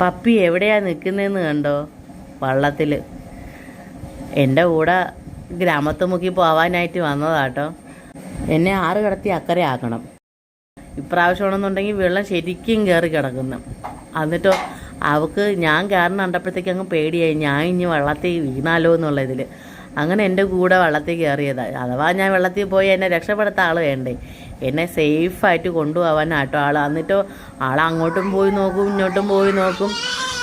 Puppy എവിടെയാ നിൽക്കുന്നതെന്ന് കണ്ടോ? വള്ളത്തിൽ എന്റെ കൂടെ ഗ്രാമത്തെ മുക്കി പോവാനായിട്ട് വന്നതാട്ടോ. എന്നെ ആറ് കടത്തി അക്കരെ ആക്കണം. ഇപ്രാവശ്യമാണെന്നുണ്ടെങ്കിൽ വെള്ളം ശരിക്കും കയറി കിടക്കുന്നു. എന്നിട്ടോ അവക്ക് ഞാൻ കയറുന്ന കണ്ടപ്പോഴത്തേക്ക് അങ്ങ് പേടിയായി. ഞാൻ ഇനി വള്ളത്തിൽ വീണാലോ എന്നുള്ള ഇതിൽ അങ്ങനെ എന്റെ കൂടെ വെള്ളത്തിൽ കയറിയതാണ് അഥവാ ഞാൻ വെള്ളത്തിൽ പോയി എന്നെ രക്ഷപ്പെടുത്ത ആൾ വേണ്ടേ? എന്നെ സേഫായിട്ട് കൊണ്ടുപോകാൻ ആട്ടോ ആൾ എന്നിട്ടോ ആൾ അങ്ങോട്ടും പോയി നോക്കും ഇങ്ങോട്ടും പോയി നോക്കും.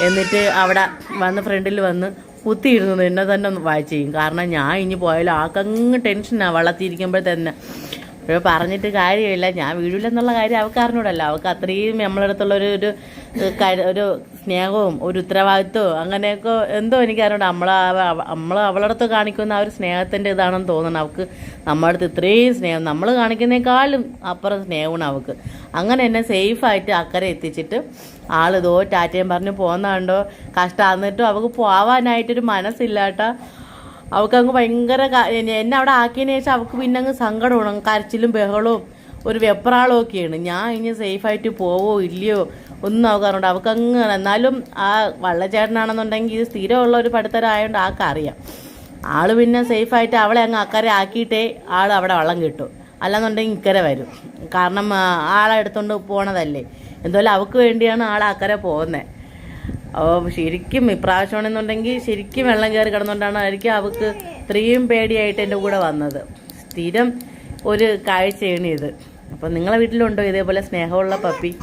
എന്നിട്ട് അവിടെ വന്ന് ഫ്രണ്ടിൽ വന്ന് കുത്തിയിരുന്നു എന്നെ തന്നെ വായിച്ചു ചെയ്യും. കാരണം ഞാൻ ഇനി പോയാലും ആൾക്കങ്ങ് ടെൻഷനാണ് വെള്ളത്തിൽ ഇരിക്കുമ്പോൾ തന്നെ ഇപ്പോൾ പറഞ്ഞിട്ട് കാര്യമില്ല. ഞാൻ വീടില്ലെന്നുള്ള കാര്യം അവൾക്ക് അറിഞ്ഞൂടല്ല. അവൾക്ക് അത്രയും നമ്മളടുത്തുള്ള ഒരു ഒരു ഒരു സ്നേഹവും ഒരു ഉത്തരവാദിത്വവും അങ്ങനെയൊക്കെ എന്തോ എനിക്ക് അറിഞ്ഞൂട. നമ്മൾ നമ്മൾ അവളടുത്ത് കാണിക്കുന്ന ആ ഒരു സ്നേഹത്തിന്റെ ഇതാണെന്ന് തോന്നണം. അവൾക്ക് നമ്മുടെ അടുത്ത് ഇത്രയും സ്നേഹം നമ്മൾ കാണിക്കുന്നേക്കാളും അപ്പുറം സ്നേഹമാണ് അവൾക്ക് അങ്ങനെ എന്നെ സേഫായിട്ട് അക്കരെ എത്തിച്ചിട്ട് ആൾ ഇതോ ടാറ്റയും പറഞ്ഞ് പോകുന്ന കണ്ടോ കഷ്ടം അവൾക്ക് പോവാനായിട്ടൊരു മനസ്സില്ലാട്ടാ. അവൾക്ക് അങ്ങ് ഭയങ്കര എന്നെ അവിടെ ആക്കിയതിന് ശേഷം അവൾക്ക് പിന്നെ അങ്ങ് സങ്കടമാണ്. കരച്ചിലും ബഹളവും ഒരു വെപ്രാളവും ഒക്കെയാണ് ഞാൻ ഇനി സേഫായിട്ട് പോവോ ഇല്ലയോ ഒന്നും അവൾക്ക് അറിയണ്ട അവൾക്ക് അങ്ങ് എന്നാലും ആ വള്ളച്ചേട്ടനാണെന്നുണ്ടെങ്കിൽ ഇത് സ്ഥിരമുള്ള ഒരു പഠിത്തരായതുകൊണ്ട് ആൾക്ക് അറിയാം. ആൾ പിന്നെ സേഫായിട്ട് അവളെ അങ്ങ് അക്കരെ ആക്കിയിട്ടേ ആൾ അവിടെ വള്ളം കിട്ടും. അല്ലാന്നുണ്ടെങ്കിൽ ഇക്കരെ വരും. കാരണം ആളെ എടുത്തുകൊണ്ട് പോണതല്ലേ. എന്തായാലും അവൾക്ക് വേണ്ടിയാണ് ആൾ അക്കരെ പോകുന്നത് അപ്പോൾ ശരിക്കും ഇപ്രാവശ്യമാണെന്നുണ്ടെങ്കിൽ ശരിക്കും വെള്ളം കയറി കിടന്നുകൊണ്ടാണ് ആയിരിക്കും അവൾക്ക് ഇത്രയും പേടിയായിട്ട് എന്റെ കൂടെ വന്നത്. സ്ഥിരം ഒരു കാഴ്ചയാണ് ഇത്. അപ്പം നിങ്ങളെ വീട്ടിലുണ്ടോ ഇതേപോലെ സ്നേഹമുള്ള പപ്പി?